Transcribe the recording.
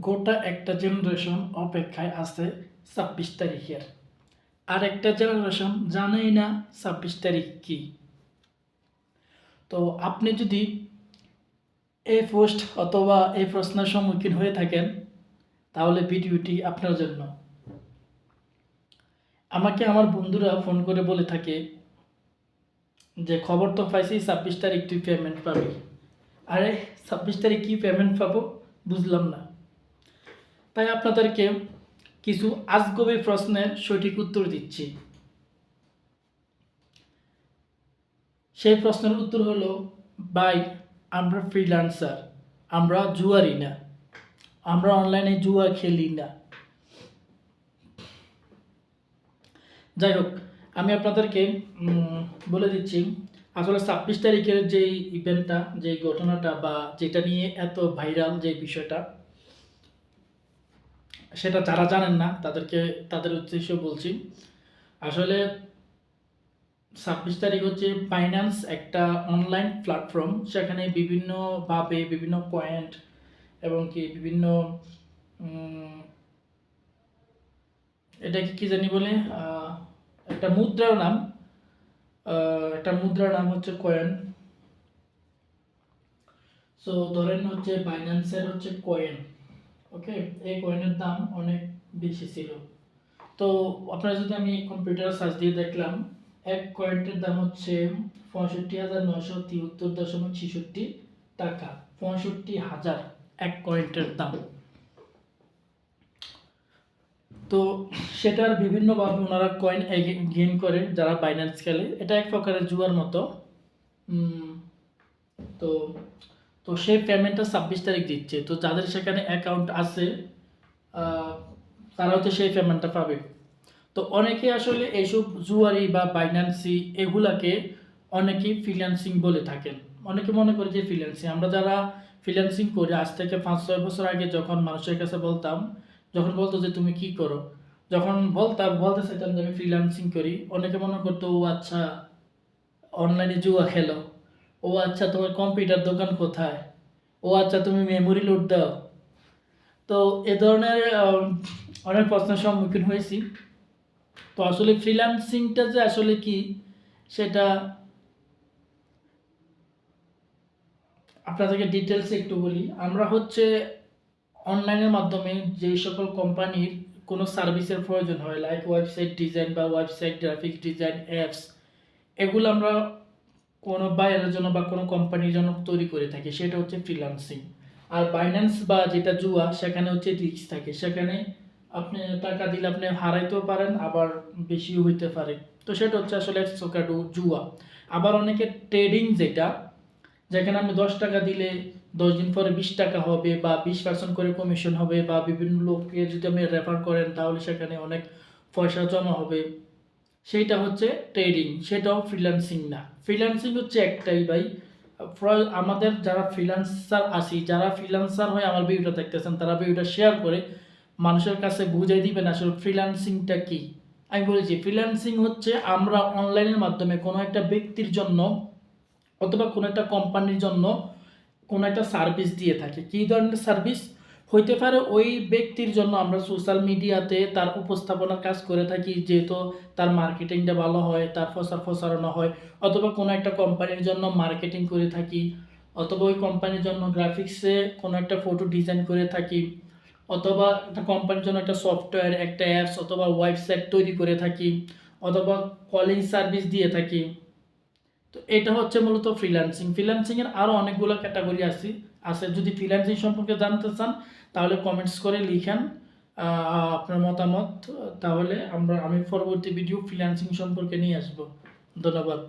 গোটা একটা জেনারেশন অপেক্ষায় আছে ছাব্বিশ তারিখের। আর একটা জেনারেশন জানেই না ছাব্বিশ তারিখ কি। তো আপনি যদি এই পোস্ট অথবা এই প্রশ্নের সম্মুখীন হয়ে থাকেন, তাহলে ভিডিওটি আপনার জন্য। আমাকে আমার বন্ধুরা ফোন করে বলে থাকে যে, খবর তো পাইছি ছাব্বিশ তারিখ তুই পেমেন্ট পাবি। আরে, ছাব্বিশ তারিখ কি পেমেন্ট পাবো? বুঝলাম না। তাই আপনাদেরকে কিছু আজগবি প্রশ্নের সঠিক উত্তর দিচ্ছি। সেই প্রশ্নের উত্তর হলো বাই আমরা ফ্রিল্যান্সার আমরা জুয়ারি না। আমরা অনলাইনে জুয়া খেলি না। যাই হোক, আমি আপনাদেরকে বলে দিচ্ছি, আসলে ছাব্বিশ তারিখের যেই ইভেন্টটা যে ঘটনাটা বা যেটা নিয়ে এত ভাইরাল যে বিষয়টা সেটা যারা জানেন না, তাদেরকে, তাদের উদ্দেশ্য বলছি। আসলে ছাব্বিশ তারিখ হচ্ছে ফাইন্যান্স একটা অনলাইন প্ল্যাটফর্ম সেখানে বিভিন্নভাবে বিভিন্ন পয়েন্ট এবং কি বিভিন্ন এটাকে কি জানি বলে একটা মুদ্রার নাম একটা মুদ্রার নাম হচ্ছে কয়েন সো ধরেন হচ্ছে বাইন্যান্সের হচ্ছে কয়েন এই কয়েনের দাম অনেক বেশি ছিল। তো আপনারা যদি আমি কম্পিউটার সার্চ দিয়ে দেখলাম, এক কয়েনটির দাম হচ্ছে পঁয়ষট্টি হাজার নয়শো তিয়াত্তর দশমিক ছেষট্টি টাকা, পঁয়ষট্টি হাজার এক কয়েনটের দাম। তো সেটার বিভিন্নভাবে ওনারা কয়েন গেইন করে যারা বাইন্যান্স খেলে। এটা এক প্রকারের জুয়ার মতো। তো তো সেই পেমেন্টটা ছাব্বিশ তারিখ দিচ্ছে। তো যাদের সেখানে অ্যাকাউন্ট আছে আহ, তারা হচ্ছে সেই পেমেন্টটা পাবে। তো অনেকে আসলে এইসব জুয়ারি বা বাইন্যান্সি এগুলাকে অনেকেই ফ্রিল্যান্সিং বলে থাকেন। অনেকে মনে করে যে ফ্রিল্যান্সিং আমরা যারা ফ্রিল্যান্সিং করি আজ থেকে পাঁচ ছয় বছর আগে যখন মানুষের কাছে বলতাম যখন বলতো যে তুমি কি করো যখন বলতাম বলতে চাইতাম যে আমি ফ্রিল্যান্সিং করি অনেকে মনে করতো ও আচ্ছা অনলাইনে জুয়া খেলো ও আচ্ছা তোমার কম্পিউটার দোকান কোথায় ও আচ্ছা তুমি মেমোরি লোড দাও। তো এ ধরনের অনেক প্রশ্নের সম্মুখীন হয়েছি। তো আসলে ফ্রিল্যান্সিংটা যে আসলে কি, সেটা আপনাদেরকে ডিটেলসে একটু বলি। আমরা হচ্ছে অনলাইনের মাধ্যমে যে সকল কোম্পানির কোনো সার্ভিসের প্রয়োজন হয় লাইক ওয়েবসাইট ডিজাইন বা ওয়েবসাইট গ্রাফিক্স ডিজাইন অ্যাপস এগুলো আমরা কোনো বাইরের জন্য বা কোনো কোম্পানির জন্য তৈরি করে থাকি, সেটা হচ্ছে ফ্রিল্যান্সিং আর বাইন্যান্স বা যেটা জুয়া, সেখানে হচ্ছে রিস্ক থাকে। সেখানে আপনি টাকা দিলে আপনি হারাইতেও পারেন, আবার বেশিও হইতে পারে। তো সেটা হচ্ছে আসলে সোকাডু জুয়া। আবার অনেকে ট্রেডিং যেটা, যেখানে আপনি দশ টাকা দিলে দশ দিন পরে বিশ টাকা হবে বা বিশ পার্সেন্ট করে কমিশন হবে বা বিভিন্ন লোককে যদি আপনি রেফার করেন, তাহলে সেখানে অনেক পয়সা জমা হবে। সেইটা হচ্ছে ট্রেডিং সেটাও ফ্রিল্যান্সিং না। ফ্রিল্যান্সিং হচ্ছে একটাই ভাই। আমাদের যারা ফ্রিলান্সার আসি যারা ফ্রিলান্সার হয়ে আমার ভিডিওটা দেখতেছেন, তারা ভিডিওটা শেয়ার করে মানুষের কাছে বুঝাই দিবেন আসলে ফ্রিল্যান্সিংটা কি। আমি বলেছি ফ্রিল্যান্সিং হচ্ছে আমরা অনলাইনের মাধ্যমে কোনো একটা ব্যক্তির জন্য অথবা কোনো একটা কোম্পানির জন্য কোনো একটা সার্ভিস দিয়ে থাকে। কী ধরনের সার্ভিস হইতে পারে ওই ব্যক্তির জন্য আমরা সোশ্যাল মিডিয়াতে তার উপস্থাপনার কাজ করে থাকি, যেহেতু তার মার্কেটিংটা ভালো হয়, তার প্রচার প্রচারণা হয়, অথবা কোনো একটা কোম্পানির জন্য মার্কেটিং করে থাকি, অথবা ওই কোম্পানির জন্য গ্রাফিক্সে কোনো একটা ফটো ডিজাইন করে থাকি, অথবা একটা কোম্পানির জন্য একটা সফটওয়্যার একটা অ্যাপস অথবা ওয়েবসাইট তৈরি করে থাকি, অথবা কলিং সার্ভিস দিয়ে থাকি। তো এটা হচ্ছে মূলত ফ্রিল্যান্সিং ফ্রিল্যান্সিংয়ের আরও অনেকগুলো ক্যাটাগরি আছে আছে। যদি ফ্রিল্যান্সিং সম্পর্কে জানতে চান, তাহলে কমেন্টস করে লিখেন আপনার মতামত। তাহলে আমরা, আমি পরবর্তী ভিডিও ফ্রিল্যান্সিং সম্পর্কে নিয়ে আসব। ধন্যবাদ।